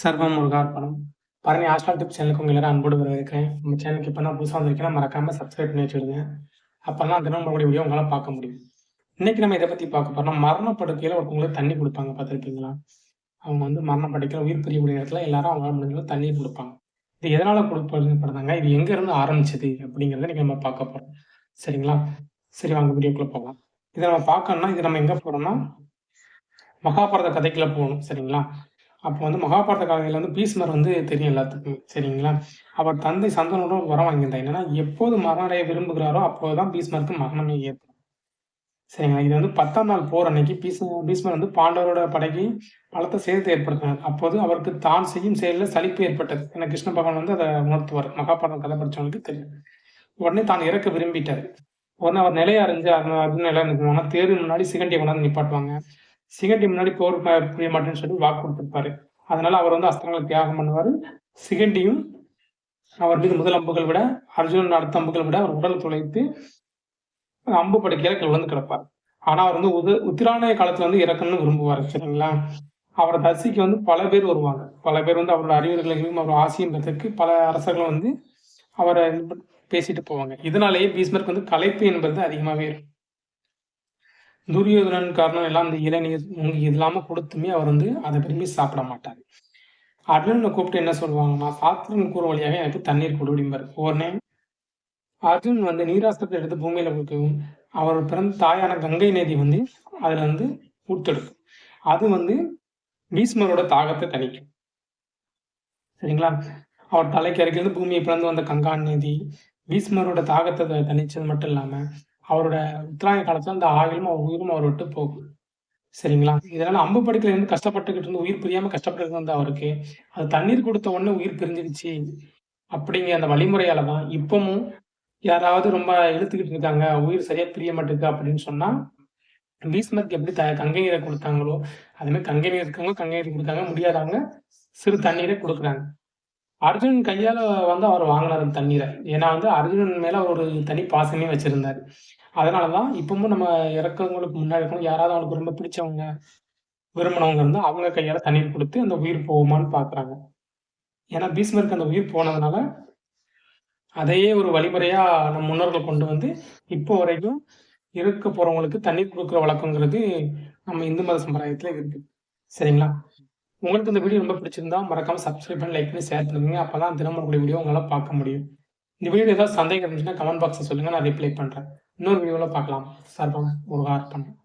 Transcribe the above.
சர்வம் முருகார்ப்பணம். Bharani hostel tip சேனலுக்கு உங்க எல்லாரும் அன்போடு வரவேற்கிறேன். நம்ம சேனலுக்கு இப்போ தான் புதுசாக வந்திருக்கேன் மறக்காம சப்ஸ்கிரைப் பண்ணி வச்சுடுங்க. அப்போ தான் தினம் உங்களுடைய வீடியோ உங்களால் பார்க்க முடியும். இன்னைக்கு நம்ம இதை பற்றி பார்க்க போகிறோம் மரணப்படுக்கையில் ஒருத்தவங்களுக்கு தண்ணி கொடுப்பாங்க. பார்த்துருப்பீங்களா அவங்க வந்து மரணப்படுக்கையில் உயிர் பிரியக்கூடிய நேரத்தில் எல்லாரும் அவங்களால முடிஞ்சளவு தண்ணி கொடுப்பாங்க. இது எதனால கொடுப்பாங்க இது எங்க இருந்து ஆரம்பிச்சது அப்படிங்கிறத இன்னைக்கு நம்ம பார்க்க போறோம். சரிங்களா? சரி வாங்க வீடியோக்குள்ள போகலாம். இதை நம்ம பார்க்கணும்னா இது நம்ம எங்க போறோம்னா மகாபாரத கதைக்குள்ள போகணும். சரிங்களா? அப்போ வந்து மகாபாரத காலத்தில் வந்து பீஸ்மர் வந்து தெரியும் எல்லாத்துக்கும். சரிங்களா? அவர் தந்தை சந்தனோட ஒரு வரம் வாங்கியிருந்தார். என்னன்னா எப்போது மரணடைய விரும்புகிறாரோ அப்போதுதான் பீஸ்மருக்கு மரணமே ஏற்படும். சரிங்களா? இது வந்து பத்தாம் நாள் போர் அன்னைக்கு பீஸ் பீஸ்மர் வந்து பாண்டவரோட படைக்கு பலத்த சேதத்தை ஏற்படுத்தினார். அப்போது அவருக்கு தான் செய்யும் செயலில் சலிப்பு ஏற்பட்டது. ஏன்னா கிருஷ்ண பகவான் வந்து அதை உணர்த்துவார். மகாபாரதம் கதை படித்தவங்களுக்கு தெரியும். உடனே தான் இறக்க விரும்பிட்டார். உடனே அவர் நிலையை அறிஞ்சு அது நிலை நிற்குவாங்க தேர்வு முன்னாடி சிகண்டியை கொண்டாந்து நிப்பாட்டுவாங்க. சிகண்டி முன்னாடி போர் புரிய மாட்டேன்னு சொல்லி வாக்கு கொடுத்துருப்பாரு. அதனால அவர் வந்து அஸ்திரங்களை தியாகம் பண்ணுவார். சிகண்டியும் அவர் மீது முதல் அம்புகள் விட அர்ஜுனன் அடுத்த அம்புகள் விட அவர் உடல் துளைத்து அம்பு படுக்கையில விழுந்து கிடப்பார். ஆனா அவர் வந்து உத உத்திராணய காலத்துல வந்து இறக்கணும்னு விரும்புவார் சரிங்களா? அவரை தரிசிக்க வந்து பல பேர் வருவாங்க. பல பேர் வந்து அவரோட அறிவுரைகளையும் அவர் ஆசையும் பெற்றதுக்கு பல அரசர்களும் வந்து அவரை பேசிட்டு போவாங்க. இதனாலேயே பீஸ்மருக்கு வந்து கலைப்பு என்பது அதிகமாகவே இருக்கும் துரியோதனன் காரணம் எல்லாம் அந்த இளநீர் இது இல்லாமல் கொடுத்துமே அவர் வந்து அதை விரும்பி சாப்பிட மாட்டார். அர்ஜுனனை கூப்பிட்டு என்ன சொல்லுவாங்கன்னா சாத்திரன் கூற வழியாக எனக்கு தண்ணீர் கொடுடிம்பார் உடனே அர்ஜுன் வந்து நீராசத்தை எடுத்து பூமியில கொடுக்கவும் அவர் பிறந்த தாயான கங்கை நதி வந்து அதுல வந்து ஊத்தெடுக்கும். அது வந்து பீஸ்மரோட தாகத்தை தணிக்கும். சரிங்களா? அவர் தலைக்கு அருகிலிருந்து பூமியை பிறந்து வந்த கங்கான் நதி பீஸ்மரோட தாகத்தை தணிச்சது மட்டும் இல்லாம அவரோட உத்தராய காலத்துல அந்த ஆயிலும் அவர் உயிரும் அவர் விட்டு போகும். சரிங்களா? இதனால் அம்பு படுக்கையில இருந்து கஷ்டப்பட்டுக்கிட்டு இருந்து உயிர் பிரியாம கஷ்டப்பட்டு இருந்த அவருக்கு. அது தண்ணீர் கொடுத்த உடனே உயிர் பிரிஞ்சிருச்சு அப்படிங்கிற அந்த வழிமுறையால தான் இப்பவும் யாராவது ரொம்ப இழுத்துக்கிட்டு இருக்காங்க உயிர் சரியா பிரிய மாட்டேங்குது அப்படின்னு சொன்னா பீஸ்மருக்கு எப்படி த கங்கை நீரை கொடுத்தாங்களோ அதுமாதிரி கங்கை நீர் இருக்கவங்க கங்கை நீர் கொடுத்தாங்க முடியாதவங்க சிறு தண்ணீரை கொடுக்குறாங்க. அர்ஜுனன் கையால வந்து அவர் வாங்கினார் தண்ணீரை. ஏன்னா வந்து அர்ஜுனன் மேல ஒரு தனி பாசமே வச்சிருந்தார். அதனாலதான் இப்பவும் நம்ம இறக்கவங்களுக்கு முன்னாடி இருக்கணும் யாராவது அவனுக்கு ரொம்ப பிடிச்சவங்க விரும்பினவங்க இருந்தால் அவங்க கையால தண்ணீர் கொடுத்து அந்த உயிர் போகுமான்னு பாக்குறாங்க. ஏன்னா பீஸ்மருக்கு அந்த உயிர் போனதுனால அதையே ஒரு வழிமுறையா நம்ம முன்னோர்கள் கொண்டு வந்து இப்போ வரைக்கும் இருக்க போறவங்களுக்கு தண்ணீர் கொடுக்குற வழக்கங்கிறது நம்ம இந்து மத சம்பிரதாயத்துல இருக்கு. சரிங்களா? உங்களுக்கு இந்த வீடியோ ரொம்ப பிடிச்சிருந்தா மறக்காம சப்ஸ்கிரைப் பண்ணி லைக் பண்ணி ஷேர் பண்ணுங்க. அப்பதான் தினமும் வீடியோ உங்களால் பார்க்க முடியும். இந்த வீடியோ ஏதாவது சந்தேகம் இருந்துச்சுன்னா கமெண்ட் பாக்ஸில் சொல்லுங்க. நான் ரிப்ளை பண்றேன். இன்னொரு வீடியோவில் பார்க்கலாம். சர்வம் முருகார்ப்பணம்.